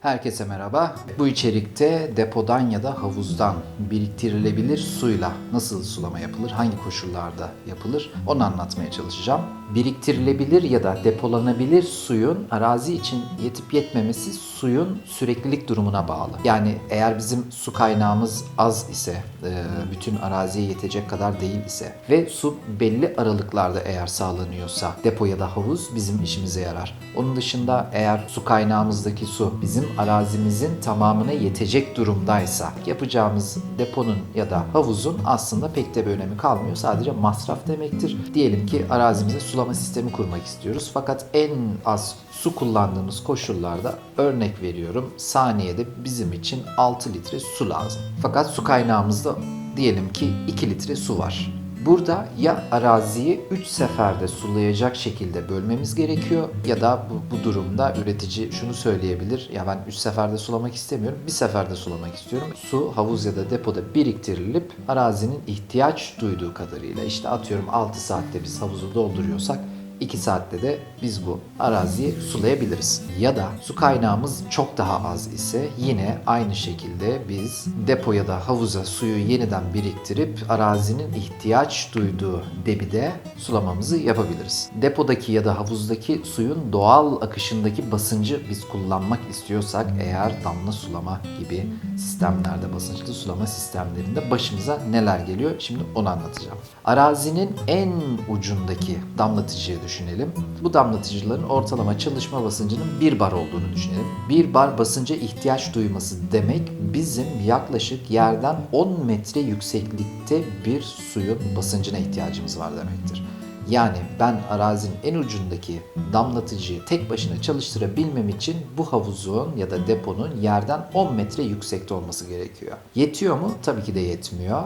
Herkese merhaba. Bu içerikte depodan ya da havuzdan biriktirilebilir suyla nasıl sulama yapılır, hangi koşullarda yapılır onu anlatmaya çalışacağım. Biriktirilebilir ya da depolanabilir suyun arazi için yetip yetmemesi suyun süreklilik durumuna bağlı. Yani eğer bizim su kaynağımız az ise, e, bütün araziye yetecek kadar değil ise ve su belli aralıklarda eğer sağlanıyorsa depo ya da havuz bizim işimize yarar. Onun dışında eğer su kaynağımızdaki su bizim arazimizin tamamına yetecek durumdaysa yapacağımız deponun ya da havuzun aslında pek de bir önemi kalmıyor. Sadece masraf demektir. Diyelim ki arazimize sulama sistemi kurmak istiyoruz fakat en az su kullandığımız koşullarda örnek veriyorum saniyede bizim için 6 litre su lazım. Fakat su kaynağımızda diyelim ki 2 litre su var. Burada ya araziyi 3 seferde sulayacak şekilde bölmemiz gerekiyor ya da bu, bu durumda üretici şunu söyleyebilir. Ya ben 3 seferde sulamak istemiyorum. Bir seferde sulamak istiyorum. Su havuz ya da depoda biriktirilip arazinin ihtiyaç duyduğu kadarıyla işte atıyorum 6 saatte biz havuzu dolduruyorsak 2 saatte de biz bu araziyi sulayabiliriz. Ya da su kaynağımız çok daha az ise yine aynı şekilde biz depo ya da havuza suyu yeniden biriktirip arazinin ihtiyaç duyduğu debide sulamamızı yapabiliriz. Depodaki ya da havuzdaki suyun doğal akışındaki basıncı biz kullanmak istiyorsak eğer damla sulama gibi sistemlerde basınçlı sulama sistemlerinde başımıza neler geliyor şimdi onu anlatacağım. Arazinin en ucundaki damlatıcıyı düşünelim. Bu damlatıcıların ortalama çalışma basıncının 1 bar olduğunu düşünelim. 1 bar basınca ihtiyaç duyması demek bizim yaklaşık yerden 10 metre yükseklikte bir suyun basıncına ihtiyacımız var demektir. Yani ben arazinin en ucundaki damlatıcıyı tek başına çalıştırabilmem için bu havuzun ya da deponun yerden 10 metre yüksekte olması gerekiyor. Yetiyor mu? Tabii ki de yetmiyor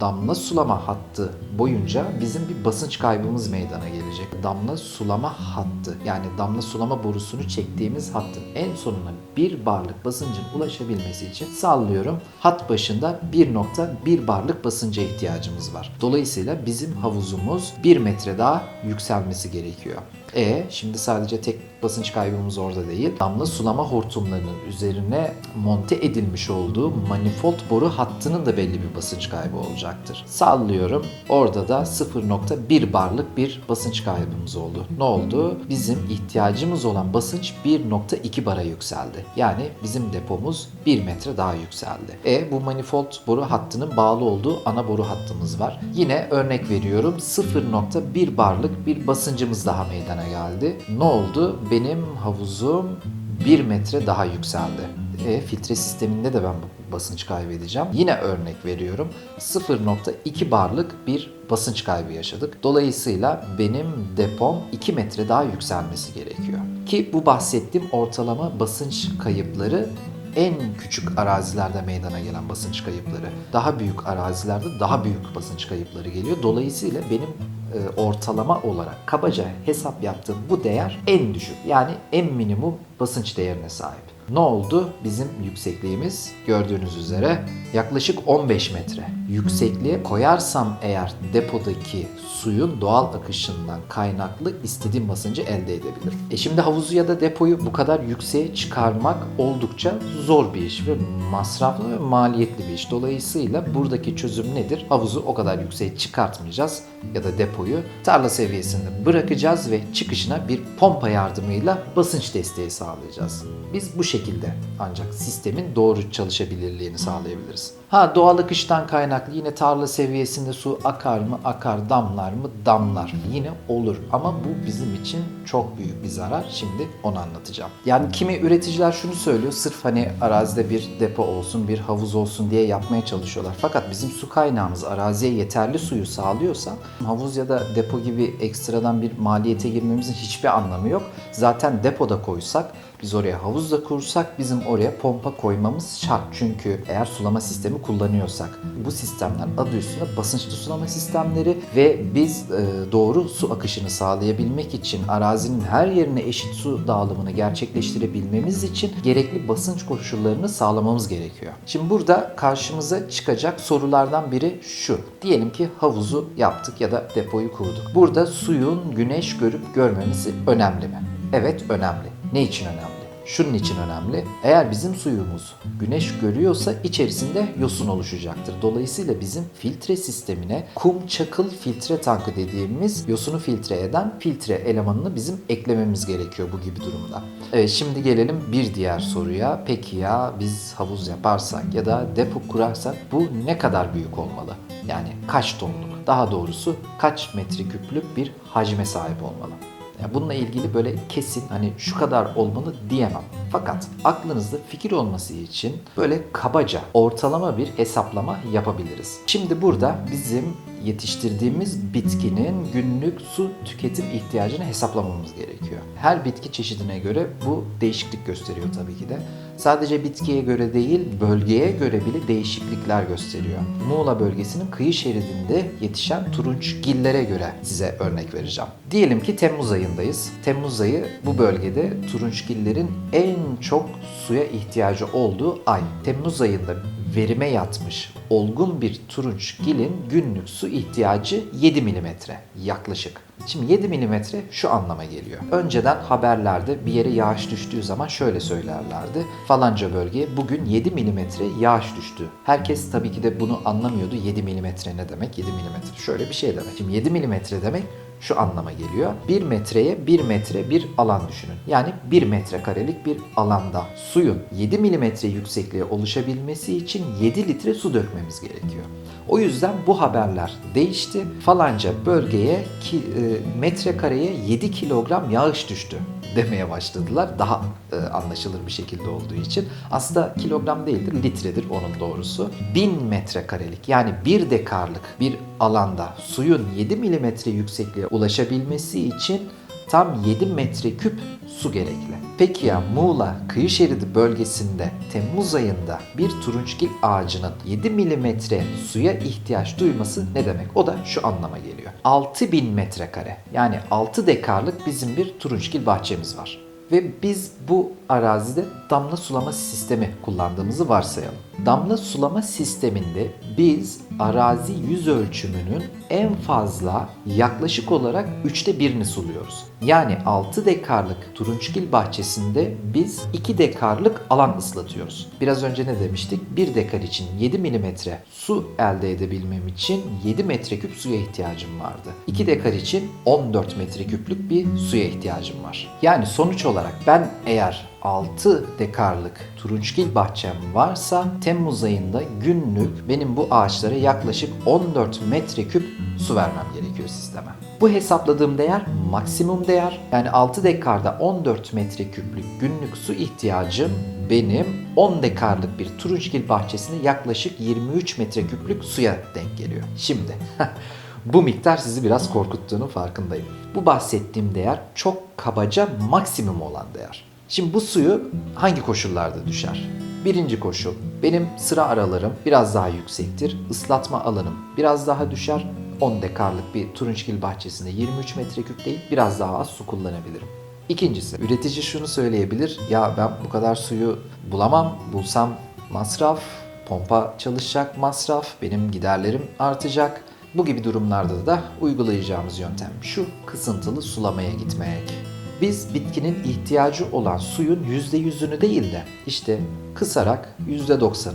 damla sulama hattı boyunca bizim bir basınç kaybımız meydana gelecek. Damla sulama hattı yani damla sulama borusunu çektiğimiz hattın en sonuna bir barlık basıncın ulaşabilmesi için sallıyorum hat başında 1.1 barlık basınca ihtiyacımız var. Dolayısıyla bizim havuzumuz 1 metre daha yükselmesi gerekiyor. E şimdi sadece tek basınç kaybımız orada değil. Damla sulama hortumlarının üzerine monte edilmiş olduğu manifold boru hattının da belli bir basınç kaybı olacaktır. Sallıyorum. Orada da 0.1 barlık bir basınç kaybımız oldu. Ne oldu? Bizim ihtiyacımız olan basınç 1.2 bara yükseldi. Yani bizim depomuz 1 metre daha yükseldi. E bu manifold boru hattının bağlı olduğu ana boru hattımız var. Yine örnek veriyorum 0.1 barlık bir basıncımız daha meydana geldi. Ne oldu? Benim havuzum 1 metre daha yükseldi. E, filtre sisteminde de ben bu basınç kaybedeceğim. Yine örnek veriyorum. 0.2 barlık bir basınç kaybı yaşadık. Dolayısıyla benim depom 2 metre daha yükselmesi gerekiyor. Ki bu bahsettiğim ortalama basınç kayıpları en küçük arazilerde meydana gelen basınç kayıpları. Daha büyük arazilerde daha büyük basınç kayıpları geliyor. Dolayısıyla benim e, ortalama olarak kabaca hesap yaptığım bu değer en düşük. Yani en minimum basınç değerine sahip. Ne oldu? Bizim yüksekliğimiz gördüğünüz üzere yaklaşık 15 metre. Yüksekliğe koyarsam eğer depodaki suyun doğal akışından kaynaklı istediğim basıncı elde edebilirim. E şimdi havuzu ya da depoyu bu kadar yükseğe çıkarmak oldukça zor bir iş ve masraflı ve maliyetli bir iş. Dolayısıyla buradaki çözüm nedir? Havuzu o kadar yükseğe çıkartmayacağız ya da depoyu tarla seviyesinde bırakacağız ve çıkışına bir pompa yardımıyla basınç desteği sağlayacağız. Biz bu şekilde ancak sistemin doğru çalışabilirliğini sağlayabiliriz. Ha doğal akıştan kaynaklı yine tarla seviyesinde su akar mı akar damlar mı damlar yine olur ama bu bizim için çok büyük bir zarar şimdi onu anlatacağım. Yani kimi üreticiler şunu söylüyor sırf hani arazide bir depo olsun bir havuz olsun diye yapmaya çalışıyorlar. Fakat bizim su kaynağımız araziye yeterli suyu sağlıyorsa havuz ya da depo gibi ekstradan bir maliyete girmemizin hiçbir anlamı yok. Zaten depoda koysak biz oraya havuz da kursak bizim oraya pompa koymamız şart. Çünkü eğer sulama sistemi kullanıyorsak bu sistemler adı üstünde basınçlı sulama sistemleri ve biz e, doğru su akışını sağlayabilmek için arazinin her yerine eşit su dağılımını gerçekleştirebilmemiz için gerekli basınç koşullarını sağlamamız gerekiyor. Şimdi burada karşımıza çıkacak sorulardan biri şu. Diyelim ki havuzu yaptık ya da depoyu kurduk. Burada suyun güneş görüp görmemesi önemli mi? Evet önemli. Ne için önemli? Şunun için önemli. Eğer bizim suyumuz güneş görüyorsa içerisinde yosun oluşacaktır. Dolayısıyla bizim filtre sistemine kum çakıl filtre tankı dediğimiz yosunu filtre eden filtre elemanını bizim eklememiz gerekiyor bu gibi durumda. Evet şimdi gelelim bir diğer soruya. Peki ya biz havuz yaparsak ya da depo kurarsak bu ne kadar büyük olmalı? Yani kaç tonluk? Daha doğrusu kaç metreküplük bir hacme sahip olmalı? Yani bununla ilgili böyle kesin hani şu kadar olmalı diyemem. Fakat aklınızda fikir olması için böyle kabaca ortalama bir hesaplama yapabiliriz. Şimdi burada bizim yetiştirdiğimiz bitkinin günlük su tüketim ihtiyacını hesaplamamız gerekiyor. Her bitki çeşidine göre bu değişiklik gösteriyor tabii ki de. Sadece bitkiye göre değil, bölgeye göre bile değişiklikler gösteriyor. Muğla bölgesinin kıyı şeridinde yetişen turunçgillere göre size örnek vereceğim. Diyelim ki Temmuz ayındayız. Temmuz ayı bu bölgede turunçgillerin en çok suya ihtiyacı olduğu ay. Temmuz ayında verime yatmış olgun bir turunçgilin günlük su ihtiyacı 7 milimetre yaklaşık. Şimdi 7 milimetre şu anlama geliyor. Önceden haberlerde bir yere yağış düştüğü zaman şöyle söylerlerdi. Falanca bölgeye bugün 7 milimetre yağış düştü. Herkes tabii ki de bunu anlamıyordu. 7 milimetre ne demek? 7 milimetre şöyle bir şey demek. Şimdi 7 milimetre demek şu anlama geliyor. 1 metreye 1 metre bir alan düşünün. Yani 1 metrekarelik bir alanda suyun 7 milimetre yüksekliğe oluşabilmesi için 7 litre su dökmemiz gerekiyor. O yüzden bu haberler değişti. Falanca bölgeye ki, e, metrekareye 7 kilogram yağış düştü demeye başladılar. Daha e, anlaşılır bir şekilde olduğu için. Aslında kilogram değildir, litredir onun doğrusu. 1000 metrekarelik yani 1 dekarlık bir alanda suyun 7 milimetre yüksekliğe ulaşabilmesi için tam 7 metreküp su gerekli. Peki ya Muğla kıyı şeridi bölgesinde Temmuz ayında bir turunçgil ağacının 7 milimetre suya ihtiyaç duyması ne demek? O da şu anlama geliyor. 6000 metrekare yani 6 dekarlık bizim bir turunçgil bahçemiz var. Ve biz bu arazide damla sulama sistemi kullandığımızı varsayalım. Damla sulama sisteminde biz arazi yüz ölçümünün en fazla yaklaşık olarak üçte birini suluyoruz. Yani 6 dekarlık turunçgil bahçesinde biz 2 dekarlık alan ıslatıyoruz. Biraz önce ne demiştik? 1 dekar için 7 milimetre su elde edebilmem için 7 metreküp suya ihtiyacım vardı. 2 dekar için 14 metreküplük bir suya ihtiyacım var. Yani sonuç olarak ben eğer 6 dekarlık turunçgil bahçem varsa Temmuz ayında günlük benim bu ağaçlara yaklaşık 14 metreküp su vermem gerekiyor sisteme. Bu hesapladığım değer maksimum değer. Yani 6 dekarda 14 metreküplük günlük su ihtiyacım benim 10 dekarlık bir turunçgil bahçesine yaklaşık 23 metreküplük suya denk geliyor. Şimdi bu miktar sizi biraz korkuttuğunu farkındayım. Bu bahsettiğim değer çok kabaca maksimum olan değer. Şimdi bu suyu hangi koşullarda düşer? Birinci koşul, benim sıra aralarım biraz daha yüksektir, ıslatma alanım biraz daha düşer, 10 dekarlık bir turunçgil bahçesinde 23 metreküp değil biraz daha az su kullanabilirim. İkincisi, üretici şunu söyleyebilir, ya ben bu kadar suyu bulamam, bulsam masraf, pompa çalışacak masraf, benim giderlerim artacak. Bu gibi durumlarda da uygulayacağımız yöntem şu, kısıntılı sulamaya gitmek. Biz bitkinin ihtiyacı olan suyun %100'ünü değil de işte kısarak %90'ını,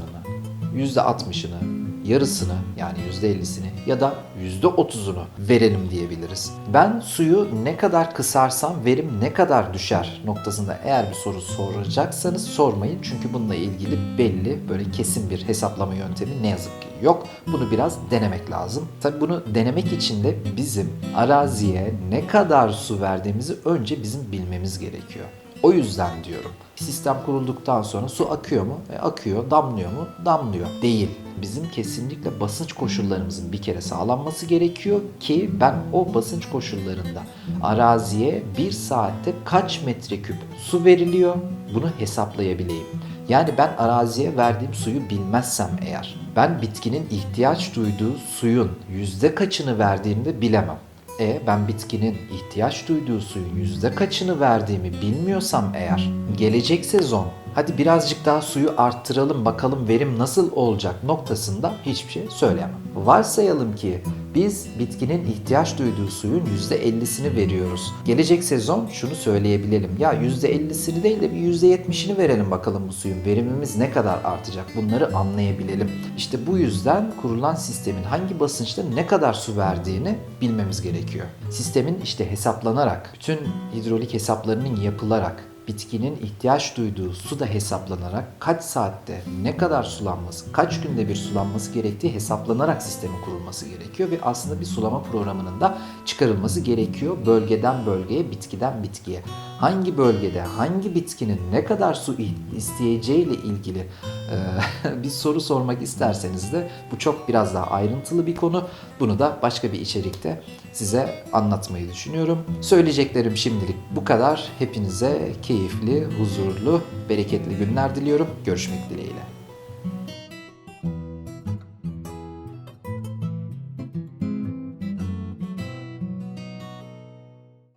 %60'ını, yarısını yani %50'sini ya da %30'unu verelim diyebiliriz. Ben suyu ne kadar kısarsam verim ne kadar düşer noktasında eğer bir soru soracaksanız sormayın. Çünkü bununla ilgili belli böyle kesin bir hesaplama yöntemi ne yazık ki yok. Bunu biraz denemek lazım. Tabi bunu denemek için de bizim araziye ne kadar su verdiğimizi önce bizim bilmemiz gerekiyor. O yüzden diyorum. Sistem kurulduktan sonra su akıyor mu? E, akıyor. Damlıyor mu? Damlıyor. Değil. Bizim kesinlikle basınç koşullarımızın bir kere sağlanması gerekiyor ki ben o basınç koşullarında araziye bir saatte kaç metreküp su veriliyor bunu hesaplayabileyim. Yani ben araziye verdiğim suyu bilmezsem eğer ben bitkinin ihtiyaç duyduğu suyun yüzde kaçını verdiğimde bilemem. E ben bitkinin ihtiyaç duyduğu suyun yüzde kaçını verdiğimi bilmiyorsam eğer gelecek sezon hadi birazcık daha suyu arttıralım bakalım verim nasıl olacak noktasında hiçbir şey söyleyemem. Varsayalım ki Biz bitkinin ihtiyaç duyduğu suyun %50'sini veriyoruz. Gelecek sezon şunu söyleyebilelim. Ya %50'sini değil de bir %70'ini verelim bakalım bu suyun. Verimimiz ne kadar artacak? Bunları anlayabilelim. İşte bu yüzden kurulan sistemin hangi basınçta ne kadar su verdiğini bilmemiz gerekiyor. Sistemin işte hesaplanarak, bütün hidrolik hesaplarının yapılarak bitkinin ihtiyaç duyduğu su da hesaplanarak kaç saatte ne kadar sulanması, kaç günde bir sulanması gerektiği hesaplanarak sistemin kurulması gerekiyor ve aslında bir sulama programının da çıkarılması gerekiyor bölgeden bölgeye, bitkiden bitkiye. Hangi bölgede hangi bitkinin ne kadar su isteyeceğiyle ilgili e, bir soru sormak isterseniz de bu çok biraz daha ayrıntılı bir konu. Bunu da başka bir içerikte size anlatmayı düşünüyorum. Söyleyeceklerim şimdilik bu kadar. Hepinize keyifli, huzurlu, bereketli günler diliyorum. Görüşmek dileğiyle.